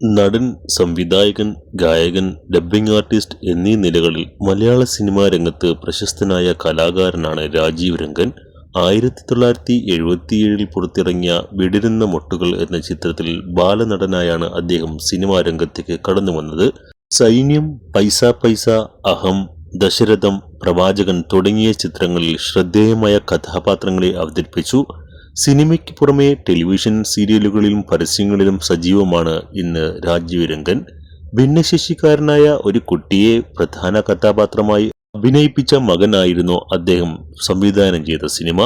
നടൻ സംവിധായകൻ ഗായകൻ ഡബ്ബിംഗ് ആർട്ടിസ്റ്റ് എന്നീ നിലകളിൽ മലയാള സിനിമാ രംഗത്ത് പ്രശസ്തനായ കലാകാരനാണ് രാജീവ് രംഗൻ. ആയിരത്തി തൊള്ളായിരത്തി എഴുപത്തിയേഴിൽ പുറത്തിറങ്ങിയ വിടരുന്ന മൊട്ടുകൾ എന്ന ചിത്രത്തിൽ ബാലനടനായാണ് അദ്ദേഹം സിനിമാ രംഗത്തേക്ക് കടന്നു വന്നത്. സൈന്യം പൈസ പൈസ അഹം ദശരഥം പ്രവാചകൻ തുടങ്ങിയ ചിത്രങ്ങളിൽ ശ്രദ്ധേയമായ കഥാപാത്രങ്ങളെ അവതരിപ്പിച്ചു. സിനിമയ്ക്ക് പുറമെ ടെലിവിഷൻ സീരിയലുകളിലും പരസ്യങ്ങളിലും സജീവമാണ് ഇന്ന് രാജീവ് ഭിന്നശേഷിക്കാരനായ ഒരു കുട്ടിയെ പ്രധാന കഥാപാത്രമായി അഭിനയിപ്പിച്ച മകനായിരുന്നു അദ്ദേഹം. സംവിധാനം ചെയ്ത സിനിമ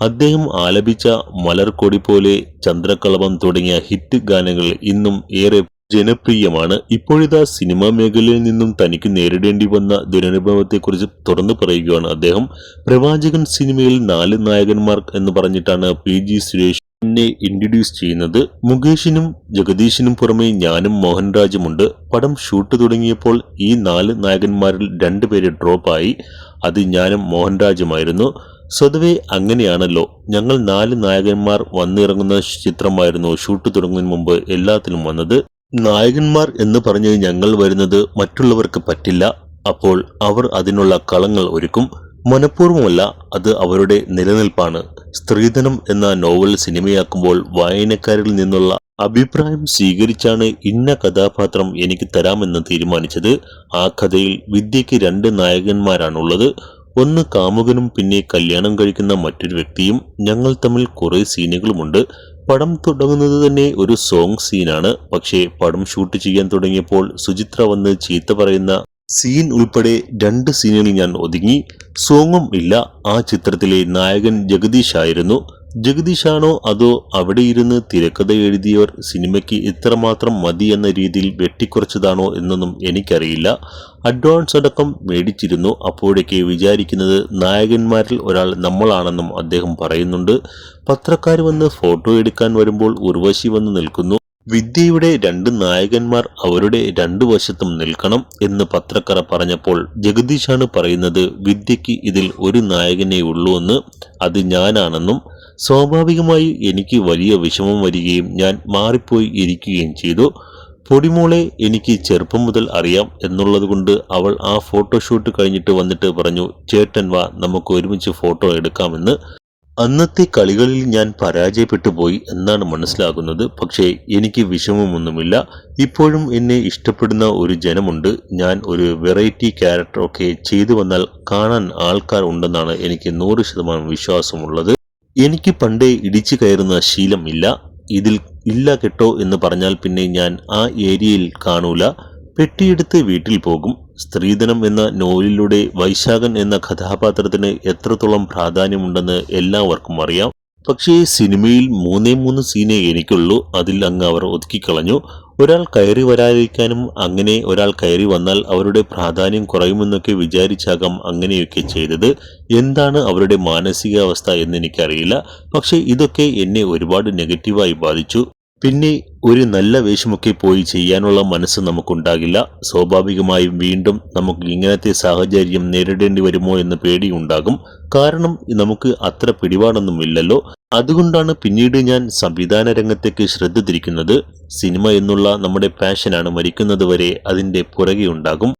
അദ്ദേഹം ആലപിച്ച മലർക്കൊടി പോലെ ചന്ദ്രക്കളവം തുടങ്ങിയ ഹിറ്റ് ഗാനങ്ങൾ ഇന്നും ഏറെ ജനപ്രിയമാണ്. ഇപ്പോഴിതാ സിനിമാ മേഖലയിൽ നിന്നും തനിക്ക് നേരിടേണ്ടി വന്ന ദുരനുഭവത്തെക്കുറിച്ച് തുറന്നു പറയുകയാണ് അദ്ദേഹം. പ്രവാചകൻ സിനിമയിൽ നാല് നായകന്മാർ എന്ന് പറഞ്ഞിട്ടാണ് പി ജി സുരേഷ് എന്നെ ഇൻട്രൊഡ്യൂസ് ചെയ്യുന്നത്. മുകേഷിനും ജഗദീഷിനും പുറമെ ഞാനും മോഹൻരാജുമുണ്ട് പടം ഷൂട്ട് തുടങ്ങിയപ്പോൾ ഈ നാല് നായകന്മാരിൽ രണ്ടുപേര് ഡ്രോപ്പായി അത് ഞാനും മോഹൻരാജുമായിരുന്നു സ്വതവേ അങ്ങനെയാണല്ലോ. ഞങ്ങൾ നാല് നായകന്മാർ വന്നിറങ്ങുന്ന ചിത്രമായിരുന്നു ഷൂട്ട് തുടങ്ങുന്നതിന് മുമ്പ് എല്ലാത്തിലും വന്നത്. നായകന്മാർ എന്ന് പറഞ്ഞ് ഞങ്ങൾ വരുന്നത് മറ്റുള്ളവർക്ക് പറ്റില്ല. അപ്പോൾ അവർ അതിനുള്ള കളങ്ങൾ ഒരുക്കും. മനഃപൂർവമല്ല അത് അവരുടെ നിലനിൽപ്പാണ്. സ്ത്രീധനം എന്ന നോവൽ സിനിമയാക്കുമ്പോൾ വായനക്കാരിൽ നിന്നുള്ള അഭിപ്രായം സ്വീകരിച്ചാണ് ഇന്ന കഥാപാത്രം എനിക്ക് തരാമെന്ന് തീരുമാനിച്ചത്. ആ കഥയിൽ വിദ്യയ്ക്ക് രണ്ട് നായകന്മാരാണുള്ളത്. ഒന്ന് കാമുകനും പിന്നെ കല്യാണം കഴിക്കുന്ന മറ്റൊരു വ്യക്തിയും ഞങ്ങൾ തമ്മിൽ കുറെ സീനുകളുമുണ്ട്. പടം തുടങ്ങുന്നത് തന്നെ ഒരു സോങ് സീനാണ് പക്ഷേ പടം ഷൂട്ട് ചെയ്യാൻ തുടങ്ങിയപ്പോൾ സുചിത്ര വന്ന് ചീത്ത പറയുന്ന സീൻ ഉൾപ്പെടെ രണ്ട് സീനുകൾ ഞാൻ ഒതുങ്ങി. സോങ്ങും ഇല്ല. ആ ചിത്രത്തിലെ നായകൻ ജഗദീഷ് ആയിരുന്നു. ജഗദീഷാണോ അതോ അവിടെ ഇരുന്ന് തിരക്കഥ എഴുതിയവർ സിനിമയ്ക്ക് ഇത്രമാത്രം മതി എന്ന രീതിയിൽ വെട്ടിക്കുറച്ചതാണോ എന്നൊന്നും എനിക്കറിയില്ല. അഡ്വാൻസ് അടക്കം മേടിച്ചിരുന്നു. അപ്പോഴേക്ക് വിചാരിക്കുന്നത് നായകന്മാരിൽ ഒരാൾ നമ്മളാണെന്നും അദ്ദേഹം പറയുന്നുണ്ട്. പത്രക്കാർ വന്ന് ഫോട്ടോ എടുക്കാൻ വരുമ്പോൾ ഉർവശി വന്ന് നിൽക്കുന്നു. വിദ്യയുടെ രണ്ട് നായകന്മാർ അവരുടെ രണ്ടു വശത്തും നിൽക്കണം എന്ന് പത്രക്കാർ പറഞ്ഞപ്പോൾ ജഗദീഷാണ് പറയുന്നത് വിദ്യയ്ക്ക് ഇതിൽ ഒരു നായകനേ ഉള്ളൂ എന്ന് അത് ഞാനാണെന്നും സ്വാഭാവികമായി എനിക്ക് വലിയ വിഷമം വരികയും ഞാൻ മാറിപ്പോയി ഇരിക്കുകയും ചെയ്തു. പൊടിമോളെ എനിക്ക് ചെറുപ്പം മുതൽ അറിയാം എന്നുള്ളതുകൊണ്ട് അവൾ ആ ഫോട്ടോഷൂട്ട് കഴിഞ്ഞിട്ട് വന്നിട്ട് പറഞ്ഞു ചേട്ടൻ വാ നമുക്ക് ഒരുമിച്ച് ഫോട്ടോ എടുക്കാമെന്ന്. അന്നത്തെ കളികളിൽ ഞാൻ പരാജയപ്പെട്ടു പോയി എന്നാണ് മനസ്സിലാകുന്നത്. പക്ഷേ എനിക്ക് വിഷമമൊന്നുമില്ല. ഇപ്പോഴും എന്നെ ഇഷ്ടപ്പെടുന്ന ഒരു ജനമുണ്ട്. ഞാൻ ഒരു വെറൈറ്റി ക്യാരക്ടറൊക്കെ ചെയ്തു വന്നാൽ കാണാൻ ആൾക്കാർ ഉണ്ടെന്നാണ് എനിക്ക് നൂറ് ശതമാനം വിശ്വാസമുള്ളത്. എനിക്ക് പണ്ടേ ഇടിച്ചു കയറുന്ന ശീലം ഇല്ല. ഇതിൽ ഇല്ല കെട്ടോ എന്ന് പറഞ്ഞാൽ പിന്നെ ഞാൻ ആ ഏരിയയിൽ കാണൂല. പെട്ടിയെടുത്ത് വീട്ടിൽ പോകും. സ്ത്രീധനം എന്ന നോവലിലൂടെ വൈശാഖൻ എന്ന കഥാപാത്രത്തിന് എത്രത്തോളം പ്രാധാന്യമുണ്ടെന്ന് എല്ലാവർക്കും അറിയാം. പക്ഷേ സിനിമയിൽ മൂന്നേ മൂന്ന് സീനേ എനിക്കുള്ളൂ. അതിൽ അങ്ങ് അവർ ഒതുക്കിക്കളഞ്ഞു. ഒരാൾ കയറി വരാതിരിക്കാനും അങ്ങനെ ഒരാൾ കയറി വന്നാൽ അവരുടെ പ്രാധാന്യം കുറയുമെന്നൊക്കെ വിചാരിച്ചാകാം അങ്ങനെയൊക്കെ ചെയ്തത്. എന്താണ് അവരുടെ മാനസികാവസ്ഥ എന്ന് എനിക്കറിയില്ല. പക്ഷേ ഇതൊക്കെ എന്നെ ഒരുപാട് നെഗറ്റീവായി ബാധിച്ചു. പിന്നെ ഒരു നല്ല വേഷമൊക്കെ പോയി ചെയ്യാനുള്ള മനസ്സ് നമുക്കുണ്ടാകില്ല. സ്വാഭാവികമായും വീണ്ടും നമുക്ക് ഇങ്ങനത്തെ സാഹചര്യം നേരിടേണ്ടി വരുമോ എന്ന് പേടിയുണ്ടാകും. കാരണം നമുക്ക് അത്ര പിടിപാടൊന്നുമില്ലല്ലോ അതുകൊണ്ടാണ് പിന്നീട് ഞാൻ സംവിധാന രംഗത്തേക്ക് ശ്രദ്ധ തിരിക്കുന്നത്. സിനിമ എന്നുള്ള നമ്മുടെ പാഷനാണ് മരിക്കുന്നത് വരെ അതിന്റെ പുറകെ ഉണ്ടാകും.